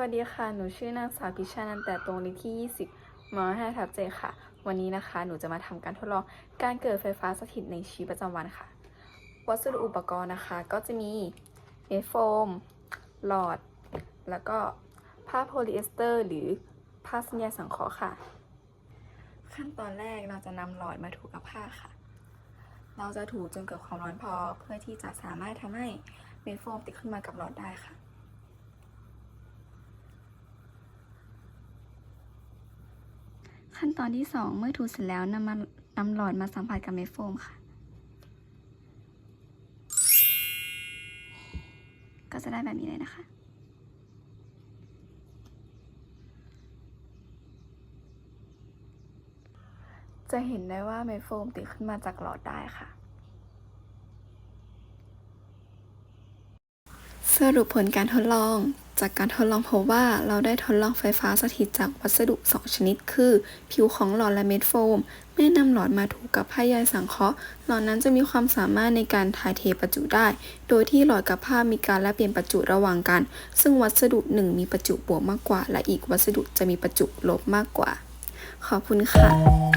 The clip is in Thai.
วัสดีค่ะ หนูชื่อนางสาวพิชานันแต่ตรงเลขที่ 20ม5ทับ7ค่ะ วันนี้นะคะ หนูจะมาทำการทดลองการเกิดไฟฟ้าสถิตในชีวิตประจำวันค่ะ วัสดุอุปกรณ์นะคะ ก็จะมีเมดโฟม หลอด แล้วก็ผ้าโพลีเอสเตอร์ หรือผ้าสัญญาสังเคราะห์ค่ะ ขั้นตอนแรกเราจะนำหลอดมาถูกับผ้าค่ะ เราจะถูจนเกิดความร้อนพอเพื่อที่จะสามารถทำให้เมดโฟมติดขึ้นมากับหลอดได้ค่ะ ขั้นตอนที่ 2 เมื่อถูเสร็จแล้วนำมานำหลอดมาสัมผัสกับเมดโฟมค่ะ ก็จะได้แบบนี้เลยนะคะ จะเห็นได้ว่าเมดโฟมติดขึ้นมาจากหลอดได้ค่ะ สรุปผลการทดลอง จากการทดลองพบว่าเราได้ทดลองไฟฟ้าสถิตจากวัสดุ 2 ชนิด คือ ผิวของหลอดและเม็ดโฟม เมื่อนำหลอดมาถูกับผ้าใยสังเคราะห์หลอดนั้นจะมีความสามารถในการถ่ายเทประจุได้ โดยที่หลอดกับผ้ามีการแลกเปลี่ยนประจุระหว่างกัน ซึ่งวัสดุหนึ่งมีประจุบวกมากกว่า และอีกวัสดุจะมีประจุลบมากกว่า ขอบคุณค่ะ